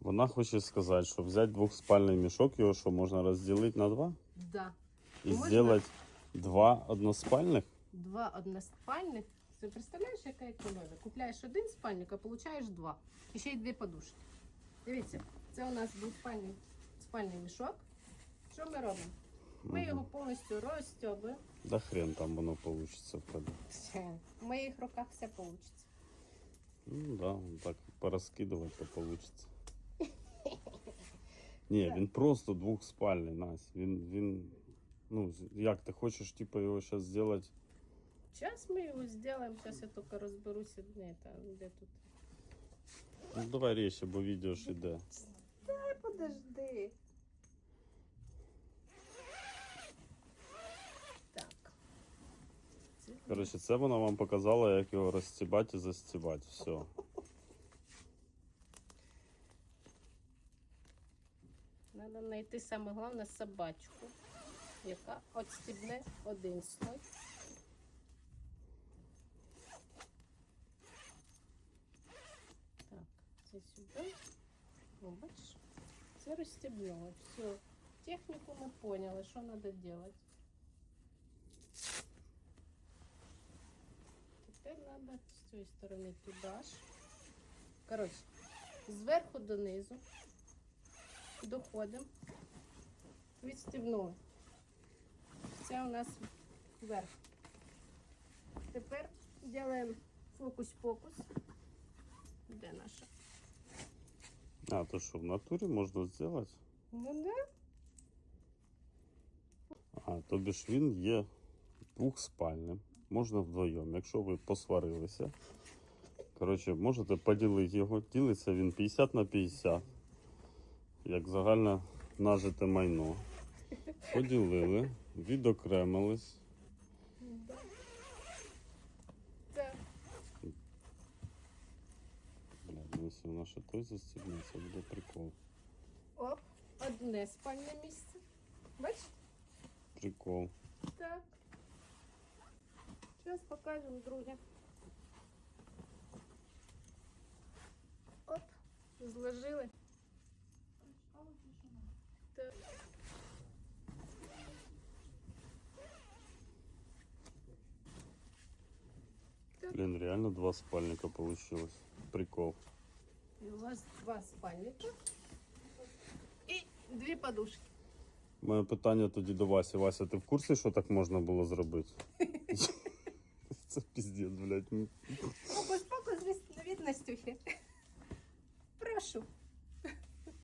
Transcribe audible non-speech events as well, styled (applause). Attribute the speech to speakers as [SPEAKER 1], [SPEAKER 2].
[SPEAKER 1] Вона хоче сказати, що взяти двохспальний мішок, його що можна розділити на два
[SPEAKER 2] Да.
[SPEAKER 1] і
[SPEAKER 2] Можна.
[SPEAKER 1] зробити два односпальних.
[SPEAKER 2] Два односпальних. Ти представляєш, яка економія? Купляєш один спальник, а получаєш два. І ще й дві подушки. Дивіться, це у нас двоспальний спальний мішок. Що ми робимо? Ми його повністю розстьобуємо.
[SPEAKER 1] Да хрен там воно вийде в тебе.
[SPEAKER 2] Ще. В моїх руках все вийде.
[SPEAKER 1] Ну да, так порозкидувати то вийде. Ні, він просто двохспальний, Настя. Він, він, ну, як ти хочеш, типу, його зараз зробити?
[SPEAKER 2] Зараз ми його зробимо. Зараз я тільки розберуся, де, та, де тут.
[SPEAKER 1] Ну давай речі, бо відео ж іде.
[SPEAKER 2] Дай подожди. Так.
[SPEAKER 1] Коротше, це вона вам показала, як його розстібати і застібати. Все.
[SPEAKER 2] Треба знайти саме головне собачку, яка отстібне один слой. Так, це сюди. О? Це розстібнуло. Все. Техніку ми поняли, що треба робити. Тепер треба з цієї сторони туди. Коротше, зверху донизу доходимо, відстібнули. Це у нас вверх. Тепер робимо фокус-покус. Де наша?
[SPEAKER 1] А, то що в натурі можна зробити?
[SPEAKER 2] Ну да.
[SPEAKER 1] А, тобі ж він є двохспальним. Можна вдвоєм. Якщо ви посварилися. Коротше, можете поділити його. Ділиться він 50 на 50. Як загальне нажите майно. Поділили, відокремились. Якщо вона ще той застібнеться, буде прикол.
[SPEAKER 2] Оп, одне спальне місце. Бачите?
[SPEAKER 1] Прикол.
[SPEAKER 2] Так. Зараз покажемо друге. Оп, зложили.
[SPEAKER 1] Блін, реально два спальника получилось. Прикол.
[SPEAKER 2] І у вас два спальника і дві подушки.
[SPEAKER 1] Моє питання тоді до Васі. Вася, ти в курсі, що так можна було зробити? (laughs) Це піздець, блядь.
[SPEAKER 2] Фокус-покус від Настюхи. Прошу.